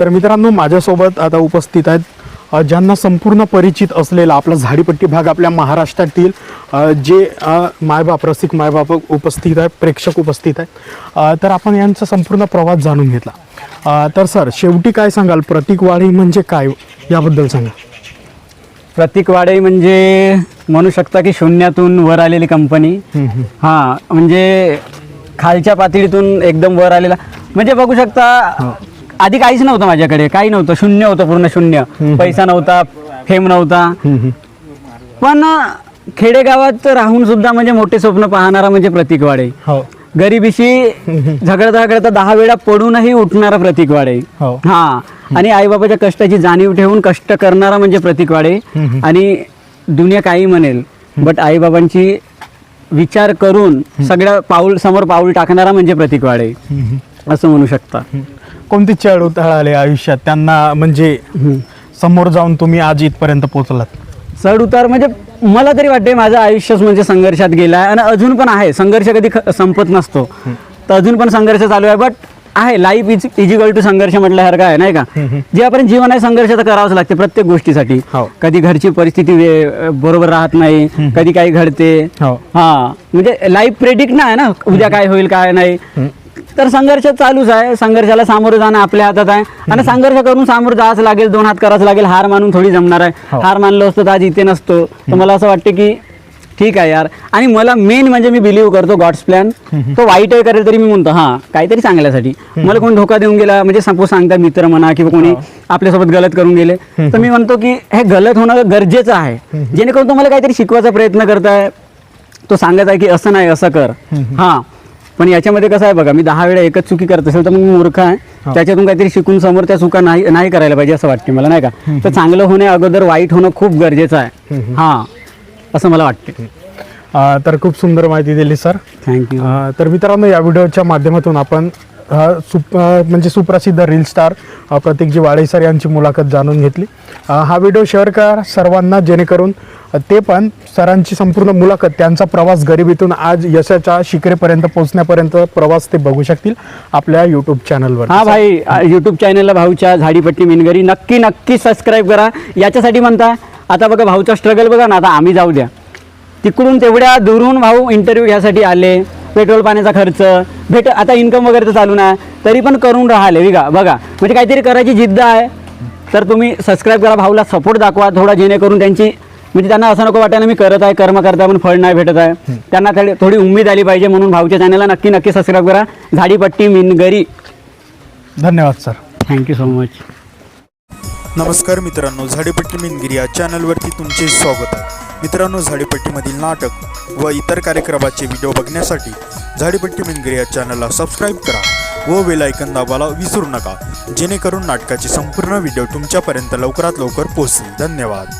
तर मित्रांनो माझ्यासोबत आता उपस्थित आहेत ज्यांना संपूर्ण परिचित असलेला आपला झाडीपट्टी भाग आपल्या महाराष्ट्रातील जे मायबाप रसिक मायबाप उपस्थित आहेत प्रेक्षक उपस्थित आहेत. तर आपण यांचा संपूर्ण प्रवास जाणून घेतला. तर सर शेवटी काय सांगाल? प्रतीकवाडी म्हणजे काय? याबद्दल सांगा. प्रतीक वाडे म्हणजे म्हणू शकता की शून्यातून वर आलेली कंपनी हा म्हणजे खालच्या पातळीतून एकदम वर आलेला. म्हणजे बघू शकता आधी काहीच नव्हतं माझ्याकडे काही नव्हतं. शून्य होतं पूर्ण शून्य. पैसा नव्हता फेम नव्हता. पण खेडेगावात राहून सुद्धा म्हणजे मोठे स्वप्न पाहणारा म्हणजे प्रतीक वाडे. हो. गरिबीशी झगडता झगडता दहा वेळा पडूनही उठणारा प्रतीक वाडे. हो. हा. आणि आईबाबाच्या कष्टाची जाणीव ठेवून कष्ट करणारा म्हणजे प्रतीक वाडे. आणि दुनिया काही म्हणेल बट आईबाबांची विचार करून सगळ्या पाऊल समोर पाऊल टाकणारा म्हणजे प्रतीक वाडे. असं म्हणू शकता. कोणते चढ उतार आले आयुष्यात? त्यांना म्हणजे समोर जाऊन तुम्ही आज इथपर्यंत पोहोचलात. चढ उतार म्हणजे मला तरी वाटते माझं आयुष्यच म्हणजे संघर्षात गेलं आहे आणि अजून पण आहे. संघर्ष कधी संपत नसतो. तर अजून पण संघर्ष चालू आहे. बट आहे. लाईफ इज इजिकल टू संघर्ष म्हटल्यासारखं आहे नाही का? जे आपण जीवन आहे संघर्ष तर करावंच लागते प्रत्येक गोष्टीसाठी. हो. कधी घरची परिस्थिती बरोबर राहत नाही. कधी काही घडते. हो. हा. म्हणजे लाईफ प्रेडिक्ट नाही ना उद्या काय होईल काय नाही. तर संघर्ष चालूच आहे. संघर्षाला सामोरं जाणं आपल्या हातात आहे. आणि संघर्ष करून सामोरं जावंच लागेल. दोन हात करावंच लागेल. हार मानून थोडी जमणार आहे. हो. हार मानलो असतो तर आज इथे नसतो. तर मला असं वाटतं की ठीक आहे यार. आणि मला मेन म्हणजे मी बिलीव्ह करतो गॉड्स प्लॅन तो वाईट आहे करेल तरी मी म्हणतो हा काहीतरी चांगल्यासाठी. मला कोणी धोका देऊन गेला म्हणजे सपोज सांगता मित्र म्हणा किंवा कोणी आपल्यासोबत गलत करून गेले तर मी म्हणतो की हे गलत होणं गरजेचं आहे. जेणेकरून तो मला काहीतरी शिकवायचा प्रयत्न करताय. तो सांगत आहे की असं नाही असं कर. हा. पण याच्यामध्ये कसं आहे बघा मी दहा वेळा एकच चुकी करत असेल तर मग मूर्ख आहे. त्याच्यातून काहीतरी शिकून समोर त्या चुका नाही नाही करायला पाहिजे असं वाटते मला नाही का? तर चांगलं होणे अगोदर वाईट होणं खूप गरजेचं आहे. हा असं मला वाटते. तर खूप सुंदर माहिती दिली सर. थँक्यू तर मित्रांनो या व्हिडिओच्या माध्यमातून आपण सुप म्हणजे सुप्रसिद्ध रील स्टार प्रतीकजी वाडे सर यांची मुलाखत जाणून घेतली. हा व्हिडिओ शेअर करा सर्वांना जेणेकरून ते पण सरांची संपूर्ण मुलाखत त्यांचा प्रवास गरिबीतून आज यशाच्या शिखरेपर्यंत पोहोचण्यापर्यंत प्रवास ते बघू शकतील आपल्या यूट्यूब चॅनलवर हा भाई युट्यूब चॅनलला भाऊच्या झाडीपट्टी मिनगरी नक्की नक्की सबस्क्राईब करा. याच्यासाठी म्हणता आता बघा भाऊचा स्ट्रगल बघा ना आता आम्ही जाऊ द्या. तिकडून तेवढ्या दुरून भाऊ इंटरव्ह्यू घ्यासाठी आले पेट्रोल पाण्याचा खर्च भेट आता इन्कम वगैरे तर चालू नाही तरी पण करून राहिले विगा बघा. म्हणजे काहीतरी करायची जिद्द आहे. तर तुम्ही सबस्क्राईब करा भाऊला सपोर्ट दाखवा थोडा जेणेकरून त्यांची म्हणजे त्यांना असं नको वाटायला मी करत आहे कर्म करताय पण फळ नाही भेटत आहे. त्यांना थोडी थोडी उमेद आली पाहिजे म्हणून भाऊच्या चॅनलला नक्की नक्की सबस्क्राईब करा. झाडीपट्टी मिनगरी. धन्यवाद सर. थँक्यू सो मच नमस्कार मित्रांनो झाडीपट्टी मिनगिरी या चॅनलवरती तुमचे स्वागत आहे. मित्रांनो झाडीपट्टीमधील नाटक व इतर कार्यक्रमाचे व्हिडिओ बघण्यासाठी झाडीपट्टी मिनगिरी या चॅनलला सबस्क्राईब करा व बेल ऐकन दाबायला विसरू नका. जेणेकरून नाटकाचे संपूर्ण व्हिडिओ तुमच्यापर्यंत लवकरात लवकर पोहोचतील. धन्यवाद.